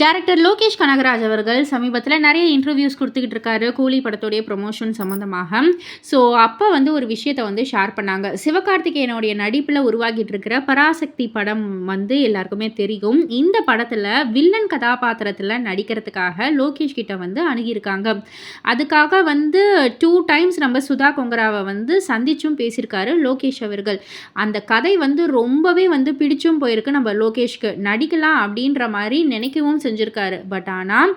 Director Lokesh Kanagaraj அவர்கள் சமீபத்தில் நிறைய இன்டர்வியூஸ் கொடுத்துக்கிட்டு இருக்காரு. கூலி படத்துடைய ப்ரொமோஷன் சம்மந்தமாக ஸோ அப்போ வந்து ஒரு விஷயத்தை வந்து ஷேர் பண்ணாங்க. சிவகார்த்திகேயனுடைய நடிப்பில் உருவாகிட்டு இருக்கிற பராசக்தி படம் வந்து எல்லாருக்குமே தெரியும். இந்த படத்தில் வில்லன் கதாபாத்திரத்தில் நடிக்கிறதுக்காக லோகேஷ் கிட்ட வந்து அணுகியிருக்காங்க. அதுக்காக வந்து டூ டைம்ஸ் நம்ம சுதா கொங்கராவை வந்து சந்திச்சும் பேசியிருக்காரு லோகேஷ் அவர்கள். அந்த கதை வந்து ரொம்பவே வந்து பிடிச்சும் போயிருக்கு நம்ம லோகேஷ்க்கு. நடிக்கலாம் அப்படின்ற மாதிரி நினைக்கவும் செஞ்சுருக்காரு. பட் ஆனால்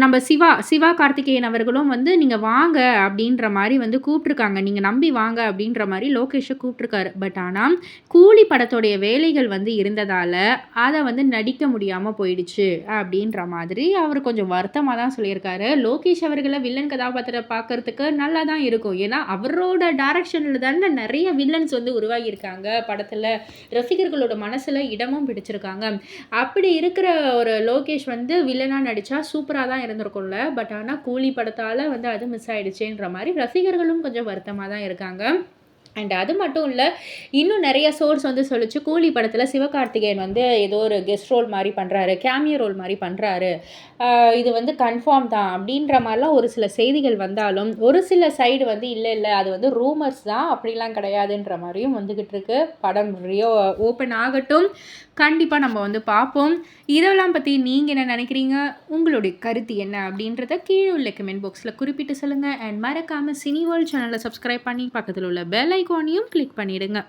நம்ம சிவா சிவா கார்த்திகேயன் அவர்களும் வந்து நீங்கள் வாங்க அப்படின்ற மாதிரி வந்து கூப்பிட்ருக்காங்க நீங்கள் நம்பி வாங்க அப்படின்ற மாதிரி லோகேஷை கூப்பிட்ருக்காரு பட் ஆனால் கூலி படத்துடைய வேலைகள் வந்து இருந்ததால் அதை வந்து நடிக்க முடியாமல் போயிடுச்சு அப்படின்ற மாதிரி அவர் கொஞ்சம் வருத்தமாக தான் சொல்லியிருக்காரு. லோகேஷ் அவர்களை வில்லன் கதாபாத்திரம் பார்க்கறதுக்கு நல்லா தான் இருக்கும். ஏன்னா அவரோட டைரக்ஷனில் தானே நிறைய வில்லன்ஸ் வந்து உருவாகியிருக்காங்க படத்தில். ரசிகர்களோட மனசில் இடமும் பிடிச்சிருக்காங்க. அப்படி இருக்கிற ஒரு லோகேஷ் வந்து வில்லனாக நடிச்சு நடித்தா சூப்பராக தான் இருந்திருக்கும்ல. பட் ஆனால் கூலி படத்தால் வந்து அது மிஸ் ஆகிடுச்சேன்ற மாதிரி ரசிகர்களும் கொஞ்சம் வருத்தமாக தான் இருக்காங்க. அண்ட் அது மட்டும் இல்லை இன்னும் நிறைய சோர்ஸ் வந்து சொல்லிச்சு. கூலி படத்தில் சிவகார்த்திகேயன் வந்து ஏதோ ஒரு கெஸ்ட் ரோல் மாதிரி பண்ணுறாரு கேமியோ ரோல் மாதிரி பண்ணுறாரு இது வந்து கன்ஃபார்ம் தான். அப்படின்ற மாதிரிலாம் ஒரு சில செய்திகள் வந்தாலும் ஒரு சில சைடு வந்து இல்லை இல்லை அது வந்து ரூமர்ஸ் தான். அப்படிலாம் கிடையாதுன்ற மாதிரியும் வந்துக்கிட்டு இருக்கு. படம் ரியோ ஓப்பன் ஆகட்டும். கண்டிப்பாக நம்ம வந்து பார்ப்போம். இதெல்லாம் பற்றி நீங்கள் என்ன நினைக்கிறீங்க? உங்களுடைய கருத்து என்ன? அப்படின்றத கீழே உள்ள கமெண்ட் பாக்ஸில் குறிப்பிட்டு சொல்லுங்கள் அண்ட் மறக்காமல் சினி வேர்ல்ட் சேனலை சப்ஸ்கிரைப் பண்ணி பக்கத்தில் உள்ள பெல் ஐக்கானையும் கிளிக் பண்ணிவிடுங்க